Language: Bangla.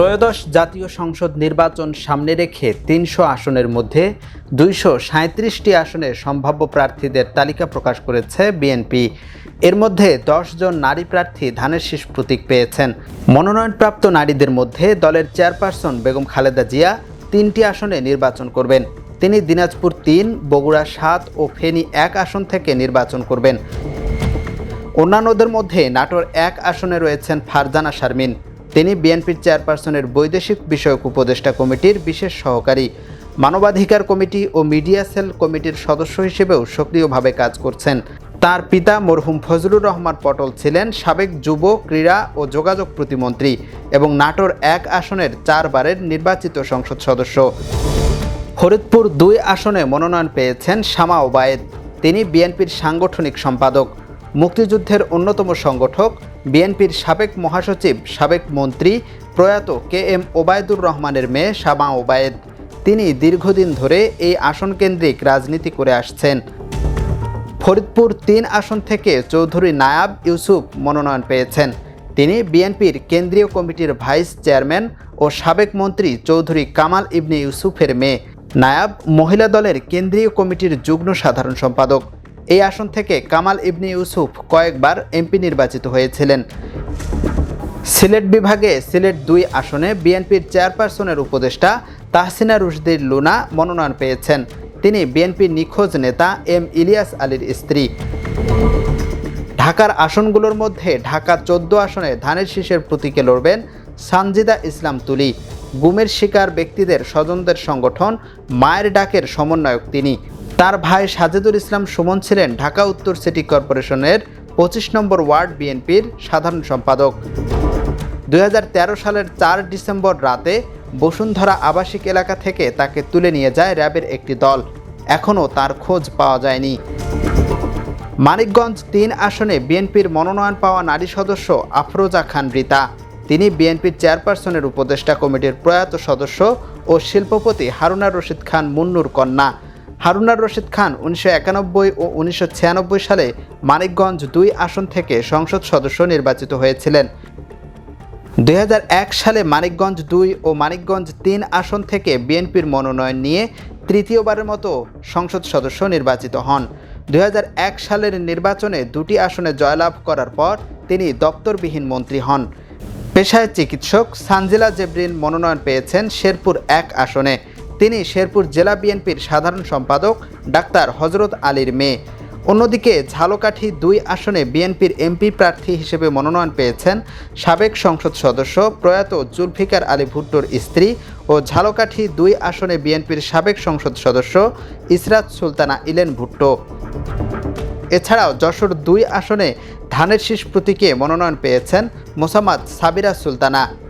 ত্রয়োদশ জাতীয় সংসদ নির্বাচন সামনে রেখে তিনশো আসনের মধ্যে দুইশো সাঁত্রিশটি আসনের সম্ভাব্য প্রার্থীদের তালিকা প্রকাশ করেছে বিএনপি। এর মধ্যে জন নারী প্রার্থী ধানের শীষ প্রতীক পেয়েছেন। মনোনয়নপ্রাপ্ত নারীদের মধ্যে দলের চেয়ারপারসন বেগম খালেদা জিয়া তিনটি আসনে নির্বাচন করবেন। তিনি দিনাজপুর তিন, বগুড়া সাত ও ফেনী এক আসন থেকে নির্বাচন করবেন। অন্যান্যদের মধ্যে নাটোর এক আসনে রয়েছেন ফারজানা শারমিন। তিনি বিএনপির চেয়ারপারসনের বৈদেশিক বিষয়ক উপদেষ্টা কমিটির বিশেষ সহকারী, মানবাধিকার কমিটি ও মিডিয়া সেল কমিটির সদস্য হিসেবেও সক্রিয়ভাবে কাজ করছেন। তার পিতা মরহুম ফজলুর রহমান পটল ছিলেন সাবেক যুব, ক্রীড়া ও যোগাযোগ প্রতিমন্ত্রী এবং নাটোর এক আসনের চারবারের নির্বাচিত সংসদ সদস্য। ফরিদপুর দুই আসনে মনোনয়ন পেয়েছেন শামা ওবায়েদ। তিনি বিএনপির সাংগঠনিক সম্পাদক, মুক্তিযুদ্ধের অন্যতম সংগঠক বিএনপির সাবেক মহাসচিব, সাবেক মন্ত্রী প্রয়াত কে এম ওবায়দুর রহমানের মেয়ে শামা ওবায়েদ। তিনি দীর্ঘদিন ধরে এই আসন কেন্দ্রিক রাজনীতি করে আসছেন। ফরিদপুর তিন আসন থেকে চৌধুরী নায়াব ইউসুফ মনোনয়ন পেয়েছেন। তিনি বিএনপির কেন্দ্রীয় কমিটির ভাইস চেয়ারম্যান ও সাবেক মন্ত্রী চৌধুরী কামাল ইবনে ইউসুফের মেয়ে। নায়াব মহিলা দলের কেন্দ্রীয় কমিটির যুগ্ম সাধারণ সম্পাদক। এই আসন থেকে কামাল ইবনি ইউসুফ কয়েকবার এমপি নির্বাচিত হয়েছিলেন। সিলেট বিভাগে সিলেট দুই আসনে বিএনপির চেয়ারপারসনের উপদেষ্টা তাহসিনা রুশদির লুনা মনোনয়ন পেয়েছেন। তিনি বিএনপির নিখোঁজ নেতা এম ইলিয়াস আলীর স্ত্রী। ঢাকার আসনগুলোর মধ্যে ঢাকা চোদ্দ আসনে ধানের শীষের প্রতীকে লড়বেন সানজিদা ইসলাম তুলি। গুমের শিকার ব্যক্তিদের স্বজনদের সংগঠন মায়ের ডাকের সমন্বয়ক তিনি। তার ভাই সাজেদুল ইসলাম সুমন ছিলেন ঢাকা উত্তর সিটি কর্পোরেশনের পঁচিশ নম্বর ওয়ার্ড বিএনপির সাধারণ সম্পাদক। দু হাজার তেরো সালের চার ডিসেম্বর রাতে বসুন্ধরা আবাসিক এলাকা থেকে তাকে তুলে নিয়ে যায় র্যাবের একটি দল। এখনও তার খোঁজ পাওয়া যায়নি। মানিকগঞ্জ তিন আসনে বিএনপির মনোনয়ন পাওয়া নারী সদস্য আফরোজা খান রীতা। তিনি বিএনপির চেয়ারপারসনের উপদেষ্টা কমিটির প্রয়াত সদস্য ও শিল্পপতি হারুনার রশিদ খান মুন্নুর কন্যা। হারুনার রশিদ খান উনিশশো একানব্বই ও উনিশশো ছিয়ানব্বই সালে মানিকগঞ্জ দুই আসন থেকে সংসদ সদস্য নির্বাচিত হয়েছিলেন। দু হাজার এক সালে মানিকগঞ্জ দুই ও মানিকগঞ্জ তিন আসন থেকে বিএনপির মনোনয়ন নিয়ে তৃতীয়বারের মতো সংসদ সদস্য নির্বাচিত হন। দুই হাজার এক সালের নির্বাচনে দুটি আসনে জয়লাভ করার পর তিনি দপ্তরবিহীন মন্ত্রী হন। পেশায় চিকিৎসক সানজিলা জেবরিন মনোনয়ন পেয়েছেন শেরপুর এক আসনে। তিনি শেরপুর জেলা বিএনপির সাধারণ সম্পাদক ডাক্তার হজরত আলীর মেয়ে। অন্যদিকে ঝালকাঠি দুই আসনে বিএনপির এমপি প্রার্থী হিসেবে মনোনয়ন পেয়েছেন সাবেক সংসদ সদস্য প্রয়াত জুলফিকার আলী ভুট্টোর স্ত্রী ও ঝালকাঠি দুই আসনে বিএনপির সাবেক সংসদ সদস্য ইসরাত সুলতানা ইলেন ভুট্টো। এছাড়াও যশোর দুই আসনে ধানের শীষ প্রতীকে মনোনয়ন পেয়েছেন মোসাম্মদ সাবিরা সুলতানা।